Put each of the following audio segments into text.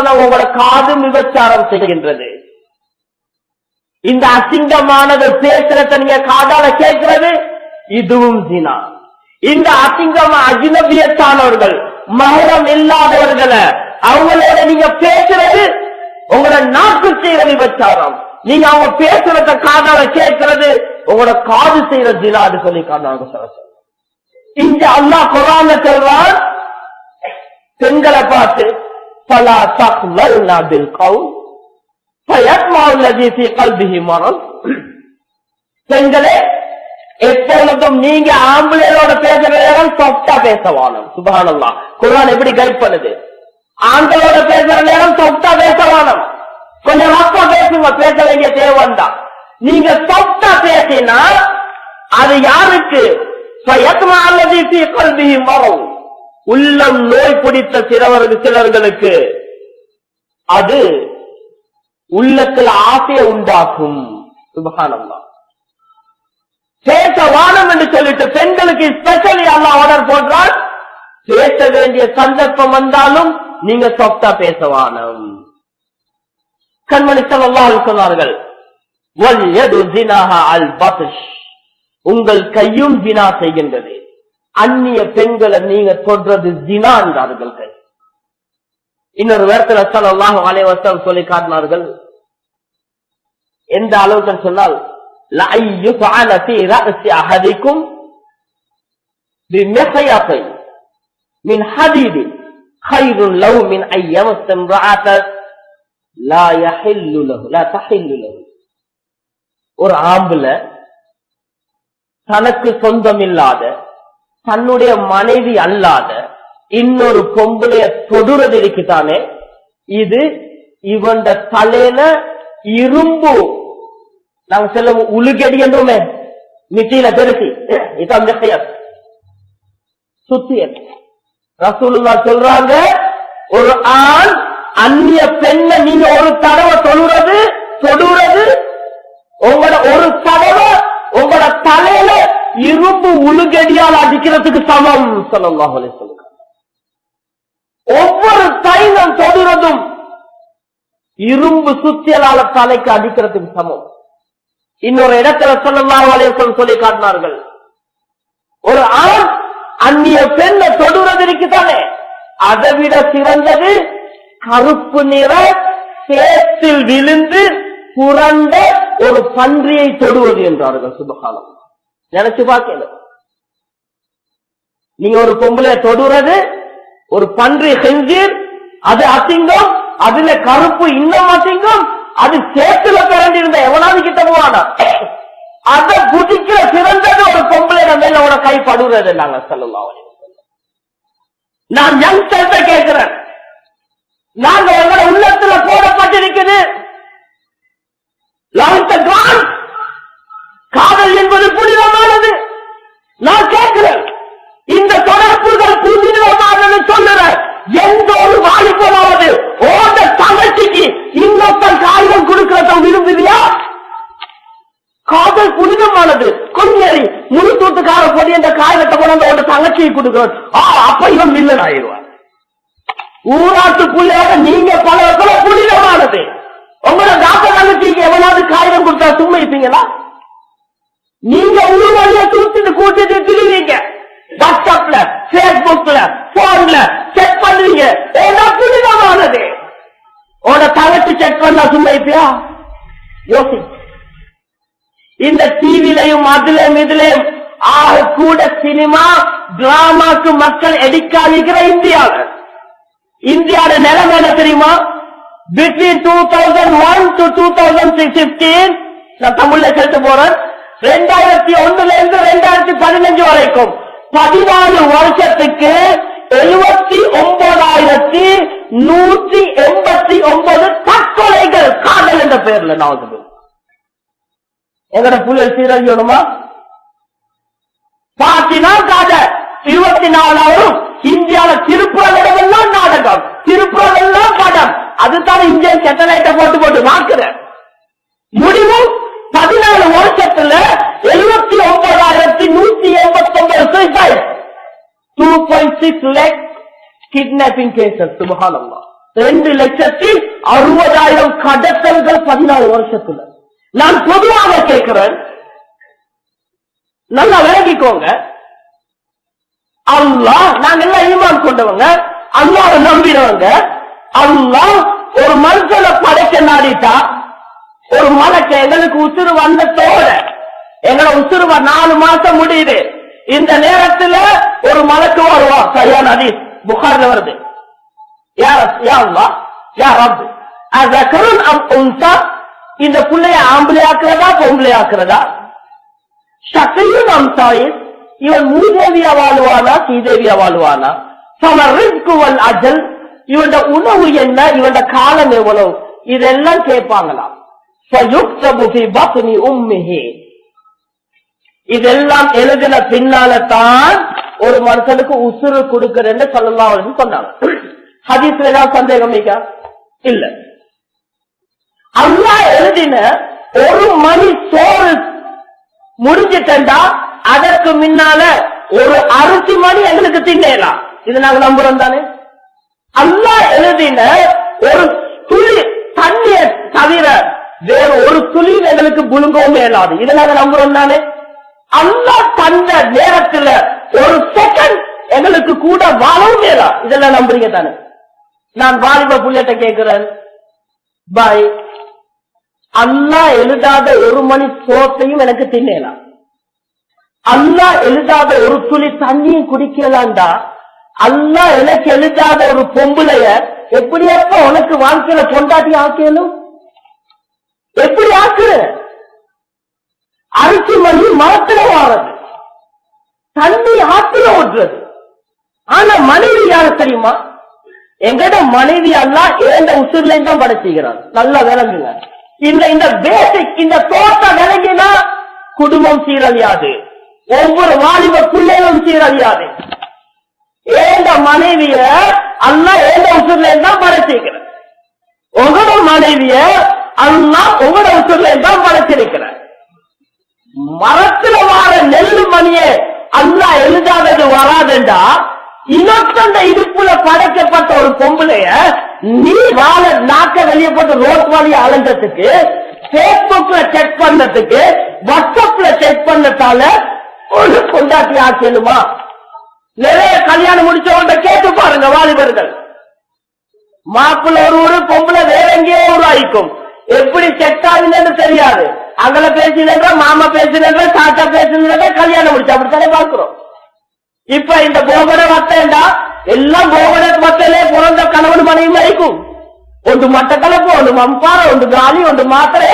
சொன்ன உங்களை காதும் விபச்சாரம் செய்கின்றது இந்த அசிங்கமானது பேசுறத நீங்க காதால கேட்கிறது? இதுவும் தினா இந்த அசிங்கம் அஜினபியத்தானவர்கள் மகரம் இல்லாதவர்களை அவங்களோட நீங்க பேசுறது உங்களோட நாக்கு செய்யற விபச்சாரம். நீங்க அவங்க பேசுறத காதால கேட்கிறது உங்களோட காது செய்யற ஜினான்னு சொல்லி காதாங்க சொல்ல இங்க அல்லா குரான செல்வார் பெண்களை பார்த்து பலா தக்வல்னா பில் கவுல் فيطمع الذي في قلبه مرض பெண்களே எப்பொழுதும் நீங்க ஆம்பளையோட பேசுற நேரம் சொப்டா பேசவானம் சுபஹானல்லா குர்ஆன் எப்படி கைட் பண்ணுது ஆண்களோட பேசுற நேரம் சொப்டா பேசவானம் கொஞ்சம் ரப்பா பேசுங்க பேச வேண்டிய தேவைதான் நீங்க சொப்டா பேசினா அது யாருக்கு ஃபயத்மா உள்ளம் நோய் பிடித்த சிறவர்கள் சிலர்களுக்கு அது உள்ளத்தில் ஆசையை உண்டாக்கும். சுபகானம்மா வானம் என்று சொல்லிட்டு பெண்களுக்கு ஸ்பெஷலி அல்லா ஆர்டர் போடுறால் பேச வேண்டிய சந்தர்ப்பம் வந்தாலும் நீங்க சொப்டா பேச வானம். கண்மணி சொல்லலாம் சொன்னார்கள் அல் உங்கள் கையும் வினா செய்கின்றது. அந்நிய பெண்களை நீங்க தொடுறது தினான்றார்கள் இன்னொரு வேர்த்தில் அசால் அல்லாஹ் அலைவசம் சொல்லி காட்டினார்கள். எந்த அளவுக்கு சொன்னால் ஒரு ஆம்புல தனக்கு சொந்தம் இல்லாத தன்னுடைய மனைவி அல்லாத இன்னொரு பொம்பளைய தொடுறது இருக்குதானே இது இவன் தலையில இரும்பு. நாங்க செல்ல உழுகடி என்றுமே. நிச்சயில பெருசி இதான் சுத்தியல் ரசூலுல்லா சொல்றாங்க ஒரு ஆண் அந்நிய பெண்ணை நீங்க ஒரு தடவை தொழுறது தொடுறது உங்களோட ஒரு தடவை உங்களோட தலை இரும்பு உழுகடியால் அடிக்கிறதுக்கு சமம் சொல்லலாம் சொல்லுங்க ஒவ்வொரு தைலம் தொடுறதும் இரும்பு சுத்தியலால தலைக்கு அடிக்கிறதுக்கு சமம். இன்னொரு இடத்துல சொல்லலாம் வலையம் சொல்லி காட்டினார்கள். ஒரு ஆண் அந்நிய பெண்ணை தொடுறது இருக்குதானே? அதை விட சிறந்தது கருப்பு நிற சேத்தில் விழுந்து புரண்ட ஒரு பன்றியை தொடுவது என்றார்கள் சுபகாலம் நினைச்சு பார்க்கல. நீங்க ஒரு பொம்பளை தொடுறது ஒரு பன்றி செஞ்சு அது அசிங்கம் அதுல கருப்பு இன்னும் அசிங்கம் அது சேத்துல பிறந்திருந்த எவனாவது கிட்ட போவானா? அத புதிக்கிற சிறந்தது ஒரு பொம்பளை மேல உன கை படுறது நாங்க சொல்லலாம் நான் யங்ஸ்டர்ஸ கேட்கிறேன் நாங்க எங்களோட உள்ளத்துல போடப்பட்டிருக்குது Love the God. காதல் என்பது புனிதமானது நான் கேட்கிறேன் இந்த தொடர்புகள் புனிதமானது சொல்லுறேன் எந்த ஒரு வாலிபமாவது ஓட தங்கச்சிக்கு இன்னொருத்தன் காகிதம் கொடுக்கிறத விரும்புவியா காதல் புனிதமானது கொஞ்சரி முழு தூத்துக்கார பொடி இந்த காகிதத்தை கொண்டு ஓட தங்கச்சியை கொடுக்கிறோம் ஆ அப்ப இவன் மில்லன் ஆயிடுவான். ஊராட்டு புள்ளையாக நீங்க பல புனிதமானது. உங்களோட தாத்தா தங்கச்சிக்கு எவனாவது காகிதம் கொடுத்தா சும்மா இருப்பீங்களா? நீங்க உருவாளிய தூத்துட்டு கூட்டிட்டு திரிவீங்க. வாட்ஸ்அப்ல பேஸ்புக்ல போன்ல செக் பண்ணுவீங்க. ஏன்னா புனிதமானது. உன தங்கச்சி செக் பண்ணா சும்மா இருப்பியா? யோசி. இந்த டிவிலையும் அதுலயும் இதுலயும் ஆக கூட சினிமா டிராமாக்கு மக்கள் எடுக்காதிருக்கிற இந்தியாவில். இந்தியாவோட நிலைமை என்ன தெரியுமா? Between two thousand one to two thousand fifteen நான் தமிழ்ல செலுத்த போறேன். ரெண்டாயிரத்தி ஒண்ணுல இருந்து ரெண்டாயிரத்தி பதினஞ்சு வரைக்கும் பதினாலு வருஷத்துக்கு எழுபத்தி ஒன்பதாயிரத்தி நூற்றி எண்பத்தி ஒன்பது தற்கொலைகள் காதல் என்ற பெயர்ல நான் எங்கட புயல் சீரழியணுமா? பாத்தினா இருபத்தி நாலாயிரம் இந்தியாவில திருப்புறம் எல்லாம் நாடகம். திருப்புறம் எல்லாம் படம். அதுதான் இந்தியன் சேட்டலைட்ட போட்டு போட்டு பார்க்கிறேன் முடிவு பதினாலு வருஷத்துல எழுபத்தி ஒன்பதாயிரத்தி நூத்தி எண்பத்தி ஒன்பது suicide two point six lakh kidnapping cases சுபகானம்மா ரெண்டு லட்சத்தி அறுபதாயிரம் கடத்தல்கள் பதினாலு வருஷத்துல. நான் பொதுவாக கேட்கிறேன் நல்லா விளங்கிக்கோங்க. அல்லாஹ் நாங்க எல்லாம் ஈமான் கொண்டவங்க. அல்லாஹ் நம்பினவங்க. அல்லாஹ் ஒரு மனுஷனை படைக்க நாடிட்டா ஒரு மலக்க எங்களுக்கு உசுறு வந்ததோட எங்களை உசுறு நாலு மாசம் முடியுது. இந்த நேரத்துல ஒரு மலக்கு வருவா சரியா நதி புகார்ல வருது. யார் யா அல்லாஹ் இந்த புள்ளைய ஆம்பளை ஆக்குறதா பொம்பளை ஆக்குறதா ஷக்கையும் அம்சாயின் இவன் மூதேவியா வாழ்வானா ஸ்ரீதேவியா வாழ்வானா? சமர்க்குவல் அஜல். இவன் உணவு என்ன இவன் காலம் எவ்வளவு? இதெல்லாம் கேட்பாங்களாம். இதெல்லாம் எழுதின பின்னால தான் ஒரு மனுஷனுக்கு உசுறு கொடுக்கறேன்னு சொல்லலாம் சொன்னாங்க. ஹதீஸ்ல ஏதாவது சந்தேகம் இல்ல. அல்லா எழுதின ஒரு மணி சோறு முடிஞ்சிட்டா அதற்கு முன்னால ஒரு அரிசி மணி எங்களுக்கு தின்னலாம் இது நாங்க நம்புறோம் தானே? அல்லா எழுதின ஒரு துளி தண்ணிய தவிர வேற ஒரு துளி எங்களுக்கு புழுங்கவும் இயலாது இது நாங்க நம்புறோம் தானே? அல்லா தந்த நேரத்துல ஒரு செகண்ட் எங்களுக்கு கூட வாழவும் இயலாம் இதெல்லாம் நம்புறீங்க தானே? நான் வாலிப புள்ளட்ட கேட்கிறேன். பாய் அல்லா எழுதாத ஒரு மணி சோத்தையும் எனக்கு தின்னலாம். அல்லா எழுதாத ஒரு துளி தண்ணியும் குடிக்கலாம்டா. அல்லா எனக்கு எழுதாத ஒரு பொம்பளைய எப்படியாப்ப உனக்கு வாழ்க்கையில கொண்டாட்டி ஆக்கணும்? எப்படி ஆக்குற? அரிசி மணி மரத்துல வாரது. தண்ணி ஆத்துல ஓடுறது ஆனா மனைவி யாரு தெரியுமா? எங்கட மனைவி எல்லாம் ஏந்த உசுர்ல தான் படைச்சுக்கிறான். நல்லா விளங்குங்க. இந்த இந்த பேசிக் இந்த தோட்டம் விளங்கினா குடும்பம் சீரழியாது. ஒவ்வொரு வாலிப பிள்ளைகளும் சீரழியாது. ஏந்த மனைவிய அல்ல ஏந்த உசுர்ல தான் படைச்சிருக்கிறேன் உங்களோட மனைவிய அல்ல உங்களோட உசுர்ல தான் படைச்சிருக்கிறேன் மரத்துல வார நெல்லு மணியே அல்ல எழுதாதது வராதுண்டா. இன்னொருத்தந்த இடுப்புல படைக்கப்பட்ட ஒரு பொம்பளைய நீ வாழ நாக்க வெளியே போட்டு ரோட் வழிய அலைஞ்சதுக்கு பேஸ்புக்ல செக் பண்ணதுக்கு வாட்ஸ்அப்ல செக் பண்ணதால ஒரு கொண்டாட்டி ஆக்கணுமா நிறைய கல்யாணம் முடிச்சவங்க கேட்டு பாருங்க வாலிபர்கள். மாப்பிள்ள ஒரு ஊரு பொம்பளை வேற எங்கேயோ ஒரு ஆயிக்கும். எப்படி செட் ஆகுதுன்னு தெரியாது. அங்கல பேசினா மாமா பேசினா தாத்தா பேசினா கல்யாணம் முடிச்சு அப்படித்தானே பாக்குறோம் இப்ப இந்த போகட வத்தேண்டா எல்லாம் கோவடத் மக்களே பிறந்த கணவன் மனைவி வரைக்கும் ஒன்று மட்டக்களப்பு ஒன்று மம்பாறை ஒன்று காலி ஒன்று மாத்திரை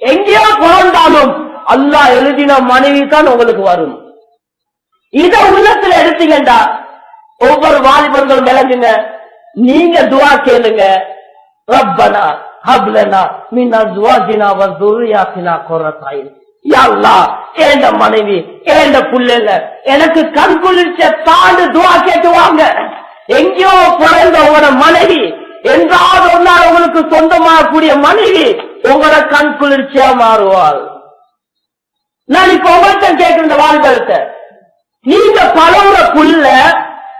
எங்கேயோ பிறந்தாலும் அல்லா எழுதின மனைவி தான் உங்களுக்கு வரும். இத உள்ளத்துல எடுத்தீங்கடா ஒவ்வொரு வாலிபர்களும் விளங்குங்க. நீங்க துவா கேளுங்க. ரப்பனா ஹப்லனா மின்னா துவாஜினா வர்துரியாசினா கொரத்தாயின் யாழ்லா ஏண்ட மனைவி ஏண்ட புள்ளைல எனக்கு கண் குளிர்ச்ச தாண்டு துவா கேட்டுவாங்க எங்கேயோ பிறந்த உங்களோட மனைவி என்றாவது ஒரு உங்களுக்கு உங்களுக்கு சொந்தமாகக்கூடிய மனைவி உங்களோட கண் குளிர்ச்சியா மாறுவாள். நான் இப்ப உங்கள்கிட்ட கேட்கிற வாழ்கள்கிட்ட நீங்க பழகுற புள்ள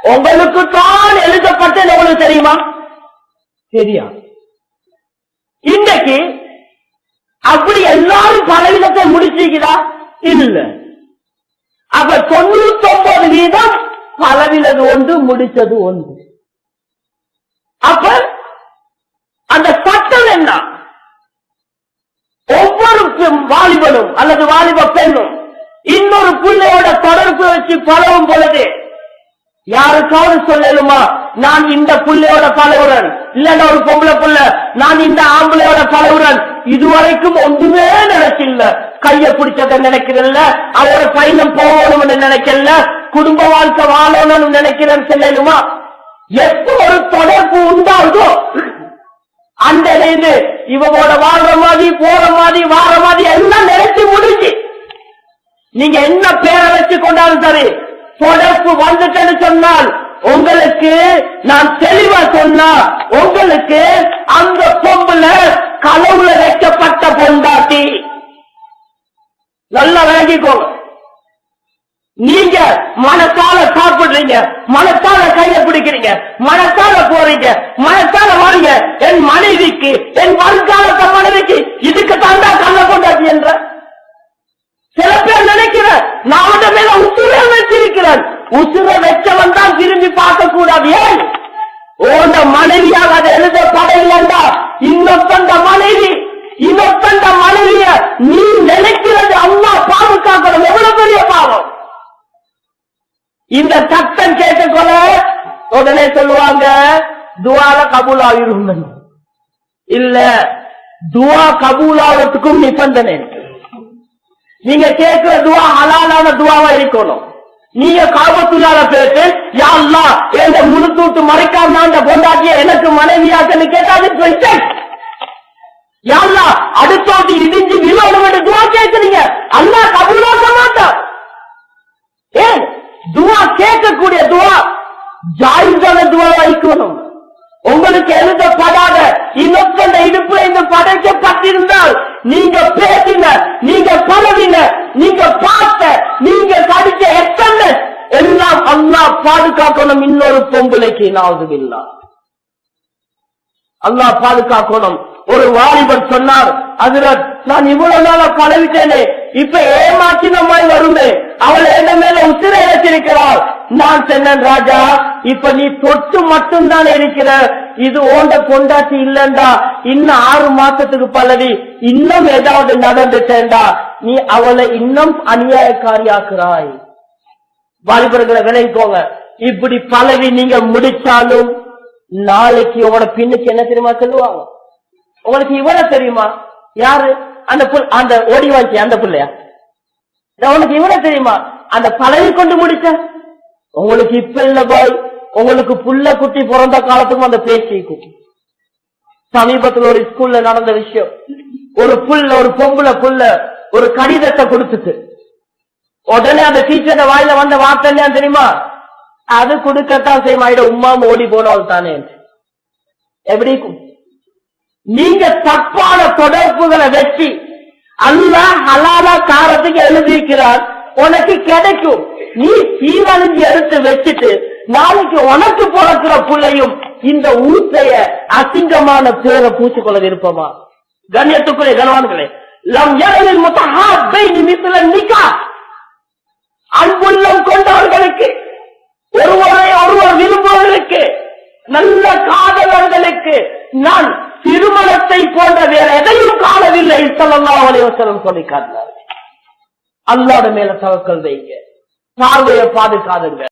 உங்களுக்கு தான் எழுதப்பட்டது உங்களுக்கு தெரியுமா? தெரியா இன்னைக்கு அப்படி எல்லாரும் பலவிதத்தை முடிச்சிருக்கிறா இல்ல. அப்ப தொண்ணூத்தி ஒன்பது வீதம் பலவிலது ஒன்று முடிச்சது ஒன்று. அப்ப அந்த சட்டம் என்ன? ஒவ்வொரு வாலிபனும் அல்லது வாலிப பெண்ணும் இன்னொரு பிள்ளையோட தொடர்பு வச்சு பழகும் பொழுது யாருக்காவது சொல்லலுமா? நான் இந்த புள்ளையோட பழகுறன் இல்லன்னா ஒரு பொம்பளை புள்ள. நான் இந்த ஆம்பளையோட பழகுறன் இதுவரைக்கும் ஒன்றுமே நினைக்கல. கைய பிடிச்சத நினைக்கிறல்ல. அவரோட பயணம் போகணும்னு நினைக்கல. குடும்ப வாழ்க்கை வாழணும்னு நினைக்கிறேன்னு சொல்லலுமா? எப்ப ஒரு தொடர்பு உண்டாகுதோ அந்த இது இவங்களோட வாழ்ற மாதிரி போற மாதிரி வாழ மாதிரி எல்லாம் நினைச்சு முடிஞ்சு. நீங்க என்ன பேரை வச்சு கொண்டாலும் சரி தொடர்பு வந்துட்டேன்னு சொன்னால் உங்களுக்கு நான் தெளிவா சொன்னா உங்களுக்கு அந்த பொம்புல களவுல வைக்கப்பட்ட பொண்டாட்டி. நல்லா விளங்கிக்கோங்க நீங்க மனசால சாப்பிடுறீங்க மனசால கைய பிடிக்கிறீங்க மனசால போறீங்க மனசால வாரீங்க. என் மனைவிக்கு என் வருங்காலத்த மனைவிக்கு இதுக்கு தாண்டா கண்ண கொண்டாட்டி என்ற சில பேர் நினைக்கிற நான் அவன் மேல உசுர வச்சிருக்கிறேன் உசுர வச்சவன் தான் திரும்பி பார்க்க கூடாது ஏன்? ஓந்த மனைவியாக அதை என்றால் இன்னொத்தந்த மனைவி இன்னொத்தந்த மனைவிய நீ நினைக்கிறது அம்மா பாதுகாக்கணும் எவ்வளவு பெரிய பாவம்? இந்த சட்டம் கேட்டுக்கொள்ள உடனே சொல்லுவாங்க துவால கபூல் ஆகிரும் இல்ல துவா கபூலாவதுக்கும் நிபந்தனை. நீங்க கேட்கிற துவா ஹலாலான துவாவா இருக்கணும். நீங்க காபத்துள்ளால பேசு. யா எந்த முழுத்தூட்டு மறைக்காம அந்த பொண்டாட்டிய எனக்கு மனைவியாக்கன்னு கேட்டாது mistake. யா அல்லாஹ் இடிஞ்சு விழுவணும் என்று துவா கேட்கிறீங்க. அல்லா கபூலாக்க மாட்டான் ஏன் துவா கேட்கக்கூடிய துவா ஜாயிதான துவா வைக்கணும். உங்களுக்கு எழுதப்படாத இன்னொத்த இடுப்புல இந்த படைக்கப்பட்டிருந்தால் நீங்க பேசின நீங்க பழவின நீங்க பார்த்த நீங்க அல்லாஹ் பாதுகாக்கணும் இன்னொரு பொம்பளைக்கு நாவதுமில்லா அல்லாஹ் பாதுகாக்கணும். ஒரு வாலிபர் சொன்னார் அதுல நான் இவ்வளவு நாளா பழவிட்டேனே இப்ப ஏமாற்றின மாதிரி வருமே அவள் என்ன மேல உத்திரை வச்சிருக்கிறாள் நான் சொன்னேன் ராஜா இப்ப நீ தொட்டு மட்டும்தான் இருக்கிற இது ஓண்ட கொண்டாட்டி இல்லண்டா இன்னும் ஆறு மாசத்துக்கு பல்லவி இன்னும் ஏதாவது நடந்துட்டேன்டா நீ அவளை இன்னும் அநியாயக்காரியாக்குறாய். வாலிபர்களை விளைவிக்கோங்க இப்படி பலவி நீங்க முடிச்சாலும் நாளைக்கு உங்களோட பின்னுக்கு என்ன தெரியுமா சொல்லுவாங்க? உங்களுக்கு இவன தெரியுமா? யாரு? அந்த புல் அந்த ஓடி வாழ்க்கை அந்த பிள்ளையா? உனக்கு இவன தெரியுமா? அந்த பழகி கொண்டு முடிச்ச? உங்களுக்கு இப்ப இல்ல பாய். உங்களுக்கு புள்ள குட்டி பிறந்த காலத்துக்கும் அந்த பேச்சிக்கும் சமீபத்தில் சமீபத்துல ஒரு ஸ்கூல்ல நடந்த விஷயம். ஒரு புள்ள ஒரு பொம்பளை புள்ள ஒரு கடிதத்தை கொடுத்துட்டு உடனே அந்த டீச்சர் வாயில வந்த வார்த்தை என்ன தெரியுமா? அது கொடுக்கத்தான் செய்யுமா. உமா ஓடி போனவள் தானே எப்படி நீங்க தப்பான தொடர்புகளை வச்சு அல்லாஹ் ஹலாலா காரத்துக்கு எழுதியிருக்கிறார். உனக்கு கிடைக்கும். நீ சீரழிஞ்சு எடுத்து வச்சுட்டு நாளைக்கு உனக்கு பிறக்கிற பிள்ளையும் இந்த ஊத்தைய அசிங்கமான பேரை பூச்சிக்கொள்ள விருப்பமா? கண்ணியத்துக்குரிய கனவான்களே லம் எழலில் முத்தஹாபை நிமித்துல நிக்கா அன்புள்ளம் கொண்டவர்களுக்கு ஒருவரை ஒருவர் விரும்புவதற்கு நல்ல காதலர்களுக்கு நான் திருமணத்தை போன்ற வேற எதையும் காணவில்லை. சொல்லலாம் அலைவசனம் சொல்லி காட்டினார் அல்லாத மேல தவக்கல் வைங்க. பார்வையை பாதுகாதுங்க